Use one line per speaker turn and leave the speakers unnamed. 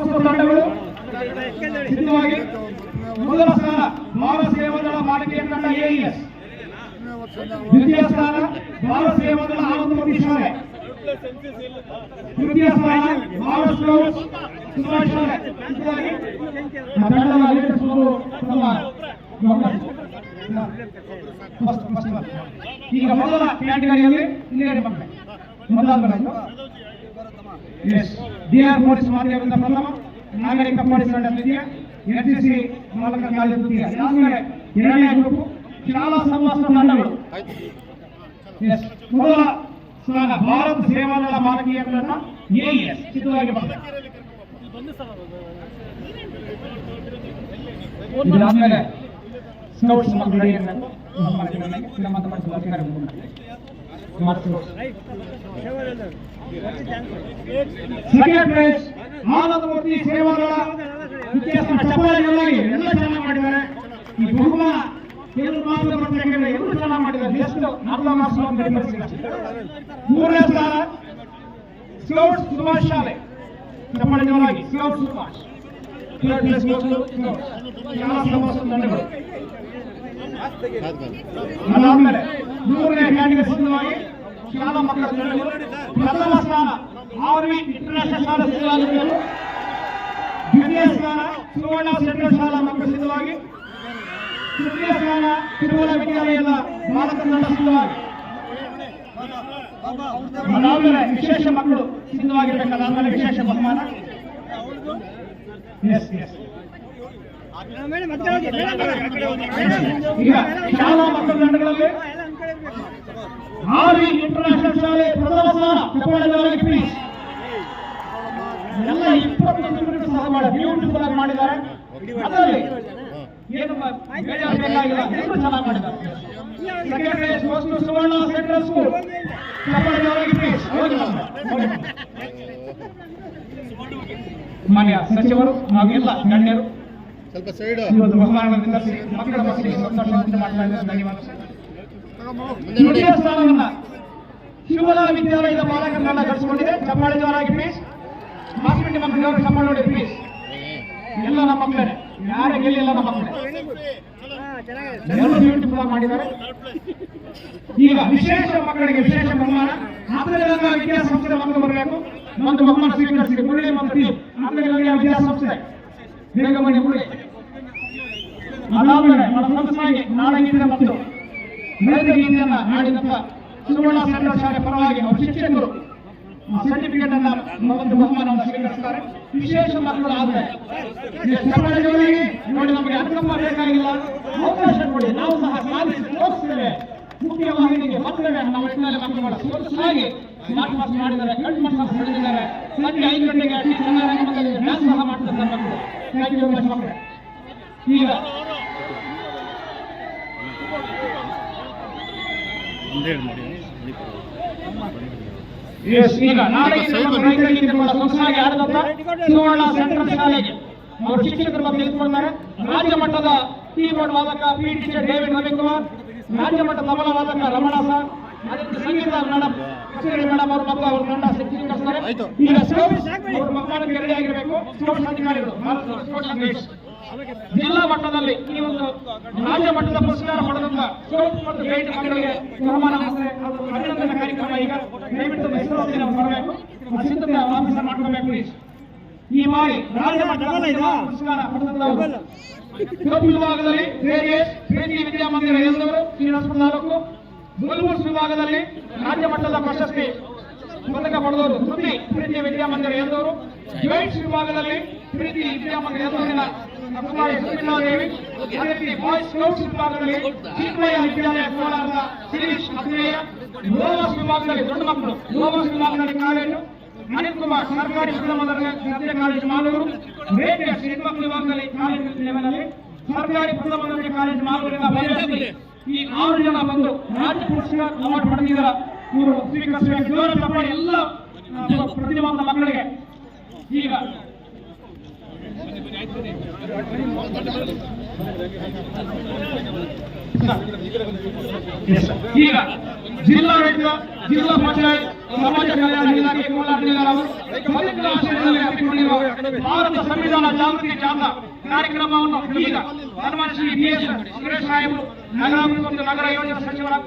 ತಂಡಗಳು ಸಿದ್ಧವಾಗಿ ಮೊದಲ ಸ್ಥಾನ ಭಾರತ ಸೇವಾದಳ ಬಾಲಕಿಯ ತಂಡ ಎಇಎಸ್ ದ್ವಿತೀಯ ಸ್ಥಾನ ಭಾರತ ಆನಂದಮತಿ ಶಾಲೆ. ತೃತೀಯ ಸ್ಥಾನ ಭಾರತ ಈಗ ಮೊದಲ ಕ್ಯಾಟಗರಿಯಲ್ಲಿ ಇಲ್ಲಿ ಮಕ್ಕಳೇ. ಮೊದಲಾದ ಬರೋದು ಎಸ್ ಡಿಆರ್ ಪೊಲೀಸ್ ಮಾಧ್ಯಮದ ಪ್ರಥಮ ನಾಗರಿಕ ಪೊಲೀಸ್ ತಂಡ ದ್ವಿತೀಯ ಎನ್ಸಿಸಿ ಬಾಲಕ ಕಾಲೇಜು ತೃತೀಯ ಇದಾದ್ಮೇಲೆ ಎರಡನೇ ಶಾಲಾ ಸಂವಾಸ ತಂಡಗಳು ಎಸ್ ಮೊದಲ ಸ್ಥಾನ ಭಾರತ ಸೇವಾದಳ ಬಾಲಕಿಯ ತಂಡ ಎಎಸ್ ಇದಾದ್ಮೇಲೆ ಸ್ಕೌಟ್ಸ್ ಮಕ್ಕಳಿಗೆ ಸಂಬಂಧಪಟ್ಟ ಅಧಿಕಾರಿ ಸೆಕೆಂಡ್ ಪ್ರೈಸ್ ಆನಂದಮೂರ್ತಿ ಸೇವಾದಳ ಇತಿಹಾಸ ಚಪ್ಪಾಳೆಗಳಾಗಿ ಎಲ್ಲ ಚೆನ್ನಾಗಿ ಮಾಡಿದ್ದಾರೆ ಈ ಬಹುಮಾನ ಕೆಲವು ಮಾತ್ರ ಬರ್ತಕ್ಕಂಥ ಎಲ್ಲರೂ ಚೆನ್ನಾಗಿ ಮಾಡಿದ್ದಾರೆ ಎಷ್ಟು ಅರ್ಧ ಮಾಸ ಮೂರನೇ ಸ್ಥಾನ ಸ್ಕೌಟ್ಸ್ ಸುಭಾಷ್ ಶಾಲೆ ಚಪ್ಪಾಳೆ ಜೋರಾಗಿ ಸ್ಕೌಟ್ಸ್ ಸುಭಾಷ್ ಥರ್ಡ್ ಪ್ಲೇಸ್ ಶಾಲಾ ಸಮವಸ್ತ್ರ ತಂಡಗಳು ಅದಾದ್ಮೇಲೆ ಮೂರನೇ ಕ್ಯಾಟಗರಿ ಸಿದ್ಧವಾಗಿ ಶಾಲಾ ಮಕ್ಕಳು ಪ್ರಥಮ ಸ್ಥಾನ ಆರ್ವಿ ಇಂಟರ್ನ್ಯಾಷನಲ್ ಶಾಲಾ ಸಿದ್ಧವಾಗಿರಬೇಕು ದ್ವಿತೀಯ ಸ್ಥಾನ ಸುವರ್ಣ ಸೆಂಟ್ರಲ್ ಶಾಲಾ ಮಕ್ಕಳು ಸಿದ್ಧವಾಗಿ ತೃತೀಯ ಸ್ಥಾನ ತಿರುಮಲ ವಿದ್ಯಾಲಯದ ಬಾಲಕ ತಂಡ ಸಿದ್ಧವಾಗಿ ಅದಾದ್ಮೇಲೆ ವಿಶೇಷ ಮಕ್ಕಳು ಸಿದ್ಧವಾಗಿರ್ಬೇಕು ಅದಾದ್ಮೇಲೆ ವಿಶೇಷ ಬಹುಮಾನ? ಎಸ್ ಎಸ್ ಈಗ ಶಾಲಾ ಮಕ್ಕಳ ತಂಡಗಳಲ್ಲಿ ಆರು ಇಂಟರ್ನ್ಯಾಷನಲ್ ಶಾಲೆ ಪ್ರಥಮ ಸ್ಥಾನ ಎಲ್ಲ ಸಹ ಮಾಡಿ ಬ್ಯೂಟಿಫುಲ್ ಮಾಡಿದ್ದಾರೆ. ಅದರಲ್ಲಿ ಏನು ಚೆನ್ನಾಗಿ ಸುವರ್ಣ ಸೆಂಟ್ರಲ್ ಸ್ಕೂಲ್. ಮಾನ್ಯ ಸಚಿವರು ಹಾಗೂ ಎಲ್ಲ ಗಣ್ಯರು
ಸ್ವಲ್ಪ ಸೈಡ್.
ಈ ಒಂದು ಬಹುಮಾನಗಳಿಂದ ಮಕ್ಕಳ ಮಕ್ಕಳಿಗೆ ಸ್ಥಾನವನ್ನ ಶಿವಲ ವಿದ್ಯಾಲಯದ ಬಾಲಕರನ್ನ ಚಪ್ಪಾಳೆ ಜೋರಾಗಿ ಪ್ಲೀಸ್ ಮಕ್ಕಳಿಗೆ ಅವರು ಚಪ್ಪಾಳೆ ನೋಡಿ ಪ್ಲೀಸ್ ಎಲ್ಲ ನಮ್ಮ ಮಕ್ಕಳೇ. ಯಾರೇ ಗೆಲ್ಲಿಲ್ಲ ನಮ್ಮ ಮಕ್ಕಳೇ. ಎಲ್ಲರೂ ಬ್ಯೂಟಿಫುಲ್ ಮಾಡಿದ್ದಾರೆ. ಈಗ ವಿಶೇಷ ಮಕ್ಕಳಿಗೆ ವಿಶೇಷ ಬಹುಮಾನ. ಆಂಧ್ರಗಂಗಾ ವಿದ್ಯಾಸಂಸ್ಥೆ ಮಕ್ಕಳು ಬರಬೇಕು. ಒಂದು ಬಹುಮಾನ ಸ್ವೀಕರಿಸಿದೆ. ಮುರಳಿ ಮತ್ತು ಆಂಧ್ರಗಂಗಾ ವಿದ್ಯಾಸಂಸ್ಥೆ ಬೇಗಮಣಿ ಮುರಳಿ. ನಮ್ಮ ಸಂಸ್ಥೆಗೆ ನಾಡಗೀತೆ ಮತ್ತು ಮೇಧಗೀತೆಯನ್ನ ಹಾಡಿದಂತ ಸುವರ್ಣ ಸೆಂಟ್ರಲ್ ಶಾಲೆ ಪರವಾಗಿ ಅವರು ಸರ್ಟಿಫಿಕೇಟ್ ಅನ್ನ ಒಂದು ಬಹುಮಾನವನ್ನು ವಿಶೇಷ ಮಕ್ಕಳು ಆದ್ರೆ ನೋಡಿ ನಮಗೆ ಅನುಕಂಪ ಬೇಕಾಗಿಲ್ಲ. ಅವಕಾಶ ಕೊಡಿ. ನಾವು ಸಹ ಸಾಧಿಸಿ ತೋರಿಸ್ತೇವೆ. ಮುಖ್ಯವಾಗಿ ನಿಮಗೆ ಮಕ್ಕಳಿಗೆ ನಮ್ಮ ಇಟ್ಟಿನಲ್ಲಿ ಮಕ್ಕಳು ಸೊಗಸಾಗಿ ಮಾಡಿದ್ದಾರೆ. ಕಣ್ಣು ಮಕ್ಕಳು ಪಡೆದಿದ್ದಾರೆ ಸಂಜೆ ಐದು ಗಂಟೆಗೆ ಅತಿ ಸಹ ಮಾಡ್ತಾರೆ ಮಕ್ಕಳು. ಮಕ್ಕಳೇ. ಈಗ ಈಗ ನಾಳೆಗೆ ನಮ್ಮ ರೈತರಿಗೆ ಕೂಡ ಸೊಗಸಾಗಿ ಆಡಿದಂತ ಸುವರ್ಣ ಸೆಂಟ್ರಲ್ ಶಾಲೆಗೆ ಅವರು ಶಿಕ್ಷಕರು ಬಂದು ನಿಂತ್ಕೊಳ್ತಾರೆ ರಾಜ್ಯ ಮಟ್ಟದ ಕೀಬೋರ್ಡ್ ವಾದಕ ಪಿ ಟೀಚರ್ ಡೇವಿಡ್ ರವಿಕುಮಾರ್ ರಾಜ್ಯ ಮಟ್ಟದ ತಬಲ ವಾದಕ ರಮಣ ಸರ್ ಅದೇ ಸಂಗೀತ ಮೇಡಮ್ ಮೇಡಮ್ ಅವರು ಮತ್ತು ಅವ್ರ ತಂಡ
ಆಯ್ತು.
ಈಗ ಸ್ಪೋರ್ಟ್ಸ್ ಅವ್ರ ಮಕ್ಕಳಿಗೆ ರೆಡಿ ಆಗಿರಬೇಕು ಸ್ಪೋರ್ಟ್ಸ್ ಅಧಿಕಾರಿಗಳು. ಜಿಲ್ಲಾ ಮಟ್ಟದಲ್ಲಿ ಈ ಒಂದು ರಾಜ್ಯ ಮಟ್ಟದ ಪುರಸ್ಕಾರ ಪಡೆದಂತ ಸೋಪ್ ಮತ್ತು ಗೈಡ್ ಮಕ್ಕಳಿಗೆ ಸನ್ಮಾನ ಅಭಿನಂದನೆ ಕಾರ್ಯಕ್ರಮ ಈಗ ದಯವಿಟ್ಟು ಹೆಸರು ನಾವು ಬರಬೇಕು ಆಫೀಸರ್ ಮಾಡ್ಕೋಬೇಕು ಪ್ಲೀಸ್ ಈ ಬಾರಿ ರಾಜ್ಯ ಮಟ್ಟದ ಪುರಸ್ಕಾರ ಪಡೆದಂತವರು ಕಬ್ಬು ವಿಭಾಗದಲ್ಲಿ ಜೆಡಿಎಸ್ ಪ್ರೀತಿ ವಿದ್ಯಾಮಂದಿರ ಎಂದವರು ಶ್ರೀನಿವಾಸಪುರ ತಾಲೂಕು ಗುಲ್ಬುರ್ಸ್ ವಿಭಾಗದಲ್ಲಿ ರಾಜ್ಯ ಮಟ್ಟದ ಪ್ರಶಸ್ತಿ ಪದಕ ಪಡೆದವರು ಸುದ್ದಿ ಪ್ರೀತಿ ವಿದ್ಯಾಮಂದಿರ ಎಂದವರು ಜೈಟ್ಸ್ ವಿಭಾಗದಲ್ಲಿ ಪ್ರೀತಿ ವಿದ್ಯಾಮಂದಿರ ಎಂದೂರಿನ ಕುಮಾರಿ ಸುಮಿಲಾದೇವಿ ಅದೇ ರೀತಿ ಬಾಯ್ಸ್ ಸ್ಕೌಟ್ಸ್ ವಿಭಾಗದಲ್ಲಿ ಚಿಕ್ಕಯ್ಯ ವಿದ್ಯಾಲಯ ಕೋಲಾರದ ಶಿರೀಶ್ ಅತ್ರೇಯ ಲೋವಸ್ ವಿಭಾಗದಲ್ಲಿ ದೊಡ್ಡ ಮಕ್ಕಳು ಲೋವಸ್ ವಿಭಾಗದಲ್ಲಿ ಅನಿಲ್ ಕುಮಾರ್ ಸರ್ಕಾರಿ ಪ್ರಥಮ ಕಾಲೇಜು ಮಾಲೂರು ರೇಡಿಯಸ್ ಹೆಣ್ಮಕ್ಳು ವಿಭಾಗದಲ್ಲಿ ಕಾಲೇಜು ಲೆವೆಲಲ್ಲಿ ಸರ್ಕಾರಿ ಪ್ರಥಮ ದರ್ಜೆ ಕಾಲೇಜು ಮಾಲೂರಿನ ಈ ಆರು ಜನ ಬಂದು ರಾಜ್ಯ ಪುರಸ್ಕಾರ ಅವಾರ್ಡ್ ಪಡೆದಿದ್ದಾರೆ. ಇವರು ಚಪ್ಪಾಳೆ, ಎಲ್ಲ ಪ್ರತಿಭಾವಂತ ಮಕ್ಕಳಿಗೆ. ಈಗ ಈಗ ಜಿಲ್ಲಾಡಳಿತ ಜಿಲ್ಲಾ ಪಂಚಾಯತ್ ಸಮಾಜ ಕಲ್ಯಾಣ ಇಲಾಖೆ ಕೋಲಾರ ಜಿಲ್ಲೆಯವರು ಪವಿತ್ರ ಆಶಯದಲ್ಲಿ ಹಮ್ಮಿಕೊಂಡಿರುವ ಭಾರತ ಸಂವಿಧಾನ ಜಾಗೃತಿ ಜಾಥಾ ಕಾರ್ಯಕ್ರಮವನ್ನು ಈಗ ಸನ್ಮಾನ ಶ್ರೀ ಬಿ ಎಸ್ ಸುರೇಶ್ ಸಾಹೇಬರು ನಗರಾಭಿವೃದ್ಧಿ ಮತ್ತು ನಗರ ಯೋಜನಾ ಸಚಿವರಾದ